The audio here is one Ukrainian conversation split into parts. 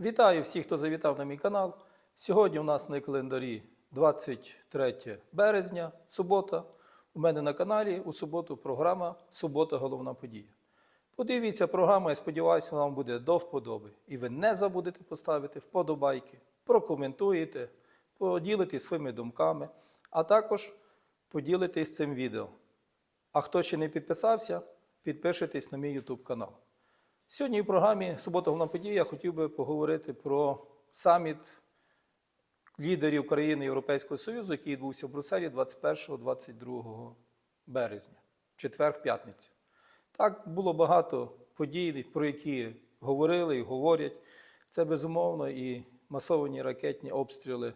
Вітаю всіх, хто завітав на мій канал. Сьогодні у нас на календарі 23 березня, субота. У мене на каналі у суботу програма Субота головна подія. Подивіться програму, я сподіваюся, вона вам буде до вподоби. І ви не забудете поставити вподобайки, прокоментуєте, поділитесь своїми думками, а також поділитесь цим відео. А хто ще не підписався, підпишитесь на мій YouTube канал. Сьогодні в програмі Субота головна подія я хотів би поговорити про саміт лідерів країни Європейського Союзу, який відбувся в Брюсселі 21-22 березня, четвер в п'ятницю. Так, було багато подій, про які говорили і говорять. Це безумовно і масовані ракетні обстріли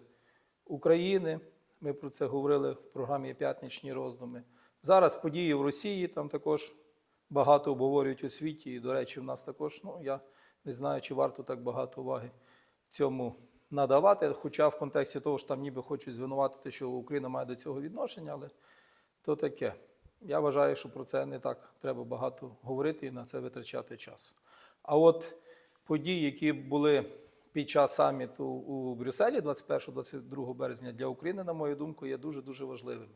України. Ми про це говорили в програмі П'ятничні роздуми. Зараз події в Росії там також багато обговорюють у світі. І, до речі, в нас також, ну я не знаю, чи варто так багато уваги цьому надавати. Хоча в контексті того, що там ніби хочуть звинуватити, що Україна має до цього відношення, але то таке. Я вважаю, що про це не так треба багато говорити і на це витрачати час. А от події, які були під час саміту у Брюсселі 21-22 березня для України, на мою думку, є дуже-дуже важливими.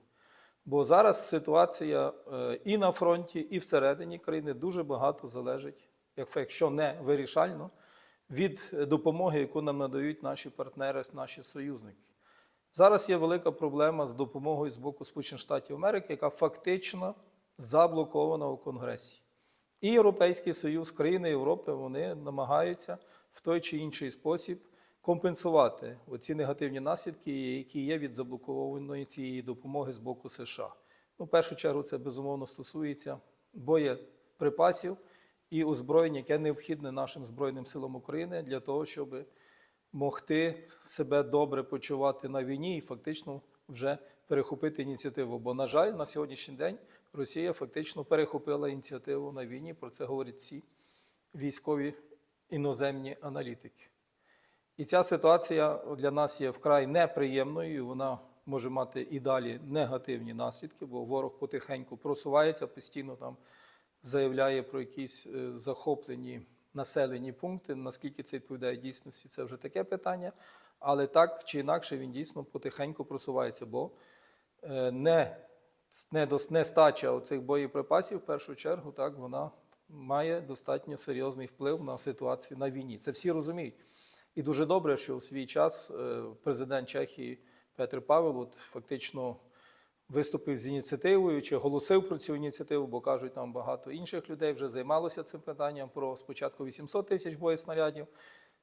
Бо зараз ситуація е, і на фронті, і всередині країни дуже багато залежить, якщо не вирішально, від допомоги, яку нам надають наші партнери, наші союзники. Зараз є велика проблема з допомогою з боку Сполучених Штатів Америки, яка фактично заблокована у Конгресі. І Європейський Союз, країни Європи, вони намагаються в той чи інший спосіб компенсувати оці негативні наслідки, які є від заблокованої цієї допомоги з боку США. Ну, в першу чергу, це безумовно стосується боєприпасів і озброєння, яке необхідне нашим Збройним силам України для того, щоб могти себе добре почувати на війні і фактично вже перехопити ініціативу. Бо, на жаль, на сьогоднішній день Росія фактично перехопила ініціативу на війні. Про це говорять всі військові іноземні аналітики. І ця ситуація для нас є вкрай неприємною, і вона може мати і далі негативні наслідки, бо ворог потихеньку просувається, постійно там заявляє про якісь е, захоплені населені пункти. Наскільки це відповідає дійсності, це вже таке питання. Але так чи інакше він дійсно потихеньку просувається, бо е, не, не, нестача оцих боєприпасів, в першу чергу, так, вона має достатньо серйозний вплив на ситуацію на війні. Це всі розуміють. І дуже добре, що у свій час е, президент Чехії Петр Павел от фактично виступив з ініціативою чи оголосив про цю ініціативу, бо кажуть, там багато інших людей вже займалося цим питанням про спочатку 800 тисяч боєснарядів,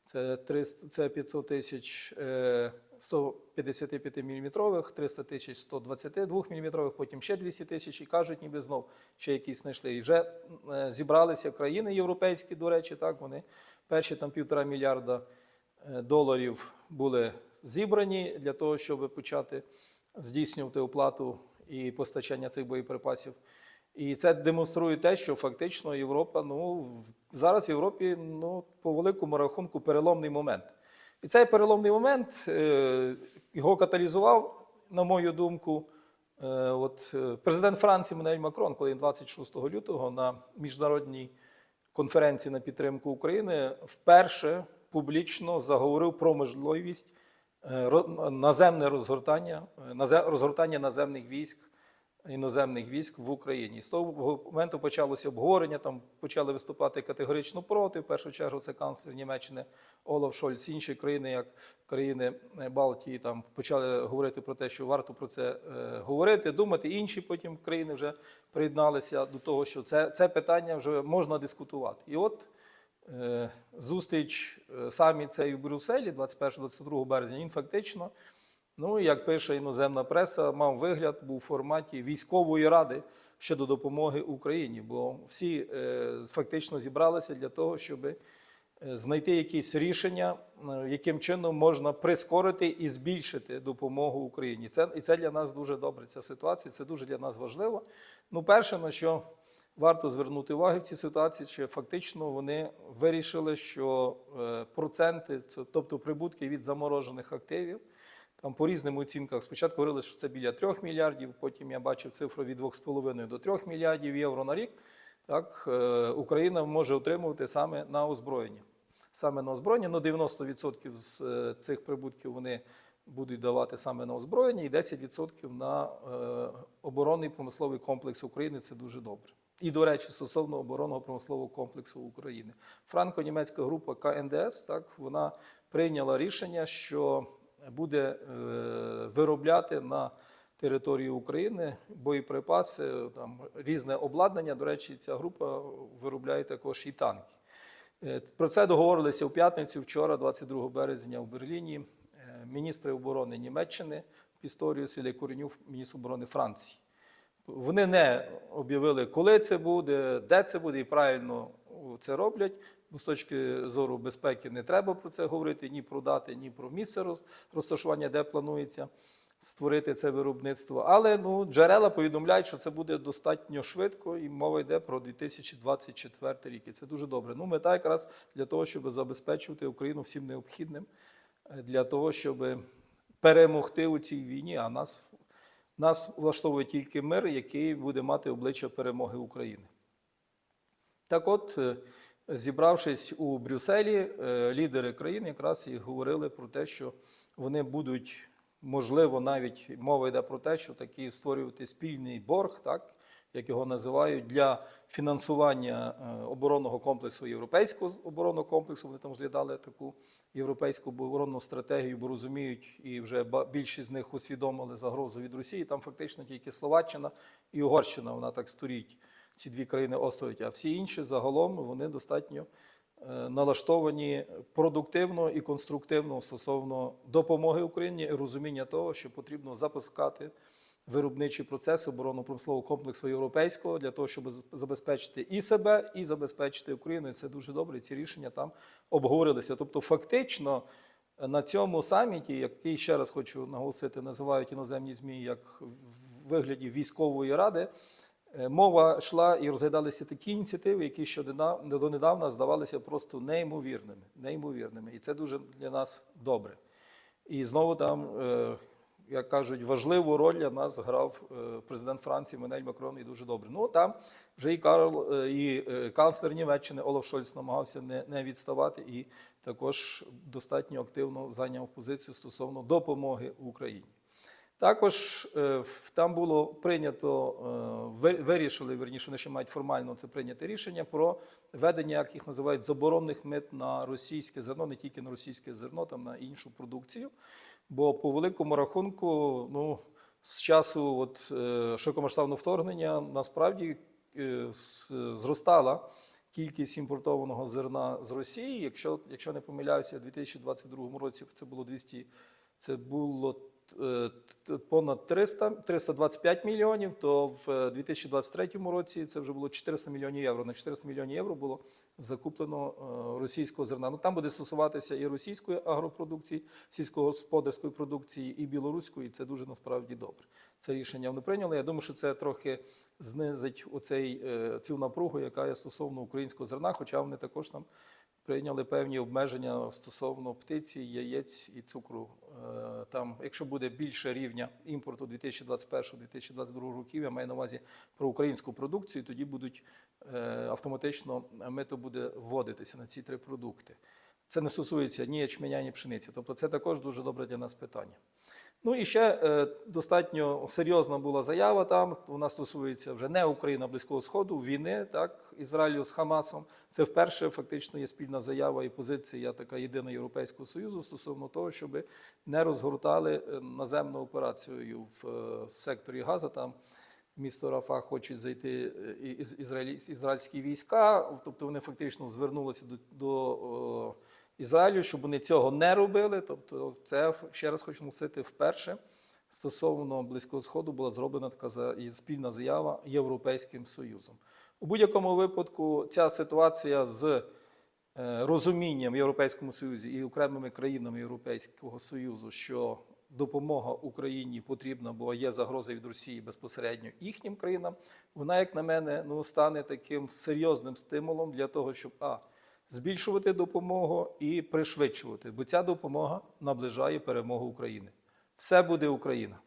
це 300, це 500 тисяч е, 155 мм, 300 тисяч 122 мм, потім ще 200 тисяч, і кажуть, ніби знов ще якісь знайшли. І вже е, зібралися країни європейські, до речі, так вони перші там півтора мільярда доларів були зібрані для того, щоб почати здійснювати оплату і постачання цих боєприпасів. І це демонструє те, що фактично Європа, ну зараз в Європі ну, по великому рахунку переломний момент. І цей переломний момент е, його каталізував, на мою думку, е, от, е, президент Франції Мануель Макрон, коли він 26 лютого на міжнародній конференції на підтримку України вперше публічно заговорив про можливість е, наземне розгортання, е, розгортання наземних військ, іноземних військ в Україні. З того моменту почалося обговорення, там почали виступати категорично проти. В першу чергу це канцлер Німеччини Олаф Шольц, інші країни, як країни е, Балтії, там почали говорити про те, що варто про це е, говорити, думати. Інші потім країни вже приєдналися до того, що це, це питання вже можна дискутувати. І от Зустріч е, самі цей в Брюсселі 21-22 березня, він фактично, ну як пише іноземна преса, мав вигляд, був у форматі військової ради щодо допомоги Україні, бо всі е, фактично зібралися для того, щоб е, знайти якісь рішення, е, яким чином можна прискорити і збільшити допомогу Україні. Це, і це для нас дуже добре. Ця ситуація, це дуже для нас важливо. Ну, перше, на що варто звернути увагу в цій ситуації, що фактично вони вирішили, що е, проценти, тобто прибутки від заморожених активів, там по різним оцінках спочатку говорили, що це біля 3 мільярдів, потім я бачив цифру від 2,5 до 3 мільярдів євро на рік. Так, е, Україна може отримувати саме на озброєння. саме на озброєння. Ну, 90% з е, цих прибутків вони будуть давати саме на озброєння, і 10% на оборонний промисловий комплекс України. Це дуже добре. І, до речі, стосовно оборонного промислового комплексу України. Франко-німецька група КНДС так, вона прийняла рішення, що буде е, виробляти на території України боєприпаси, там різне обладнання. До речі, ця група виробляє також і танки. Е, Про це договорилися у п'ятницю, вчора, 22 березня, у Берліні. е, Міністри оборони Німеччини Пісторіус і Коренюв, міністр оборони Франції. Вони не об'явили, коли це буде, де це буде, і правильно це роблять. Бо з точки зору безпеки не треба про це говорити ні про дати, ні про місце роз- розташування, де планується створити це виробництво. Але ну, джерела повідомляють, що це буде достатньо швидко, і мова йде про 2024 рік. І це дуже добре. Ну, мета якраз для того, щоб забезпечувати Україну всім необхідним, е, для того, щоб перемогти у цій війні. А нас, нас влаштовує тільки мир, який буде мати обличчя перемоги України. Так от, е, зібравшись у Брюсселі, е, лідери країн якраз і говорили про те, що вони будуть, можливо, навіть мова йде про те, що такі створювати спільний борг, так, як його називають, для фінансування е, оборонного комплексу, європейського оборонного комплексу. Вони там розглядали таку європейську оборонну стратегію, бо розуміють, і вже більшість з них усвідомили загрозу від Росії. Там фактично тільки Словаччина і Угорщина, вона так стоїть ці дві країни остоять, а всі інші загалом вони достатньо е, налаштовані продуктивно і конструктивно стосовно допомоги Україні і розуміння того, що потрібно запускати виробничий процес оборонно-промислового комплексу європейського для того, щоб забезпечити і себе, і забезпечити Україну. І це дуже добре. Ці рішення там обговорилися. Тобто, фактично. На цьому саміті, який ще раз хочу наголосити, називають іноземні змі як в вигляді військової ради, Е, Мова йшла і розглядалися такі ініціативи, які ще донедавна здавалися просто неймовірними. неймовірними. І це дуже для нас добре. І знову там, е, як кажуть, важливу роль для нас грав е, президент Франції Менель Макрон і дуже добре. Ну там вже і Карл, е, і е, канцлер Німеччини Олаф Шольц намагався не, не відставати і також достатньо активно зайняв позицію стосовно допомоги Україні. Також е, там було прийнято, е, вирішили, верніше, вони ще мають формально це прийняти рішення про введення, як їх називають, заборонних мит на російське зерно, не тільки на російське зерно, там на іншу продукцію. Бо по великому рахунку, ну, з часу от, е, широкомасштабного вторгнення насправді зростала кількість імпортованого зерна з Росії. Якщо, якщо не помиляюся, у 2022 році це було 200, це було понад 300, 325 мільйонів, то в е, 2023 році це вже було 400 мільйонів євро. На 400 мільйонів євро було закуплено е, російського зерна. Ну там буде стосуватися і російської агропродукції, сільськогосподарської продукції, і білоруської. і Це дуже насправді добре. Це рішення вони прийняли. Я думаю, що це трохи знизить оцей, е, цю напругу, яка є стосовно українського зерна, хоча вони також там прийняли певні обмеження стосовно птиці, яєць і цукру. Е, Там, якщо буде більше рівня імпорту 2021-2022 років, я маю на увазі про українську продукцію, тоді будуть е, автоматично мито буде вводитися на ці три продукти. Це не стосується ні ячменя, ні пшениці. Тобто це також дуже добре для нас питання. Ну і ще е, достатньо серйозна була заява там. Вона стосується вже не України, а Близького Сходу, війни, так, Ізраїлю з Хамасом. Це вперше фактично є спільна заява і позиція така єдина Європейського Союзу стосовно того, щоб не розгортали е, наземну операцію в е, секторі Газа. Там місто Рафа хочуть зайти із- ізраїльські війська, тобто вони фактично звернулися до. до Ізраїлю, щоб вони цього не робили. Тобто, це ще раз хочу носити вперше. Стосовно Близького Сходу була зроблена така спільна заява Європейським Союзом. У будь-якому випадку ця ситуація з е, розумінням в Європейському Союзі і окремими країнами Європейського Союзу, що допомога Україні потрібна, бо є загроза від Росії безпосередньо їхнім країнам, вона, як на мене, ну, стане таким серйозним стимулом для того, щоб а збільшувати допомогу і пришвидшувати, бо ця допомога наближає перемогу України. Все буде Україна.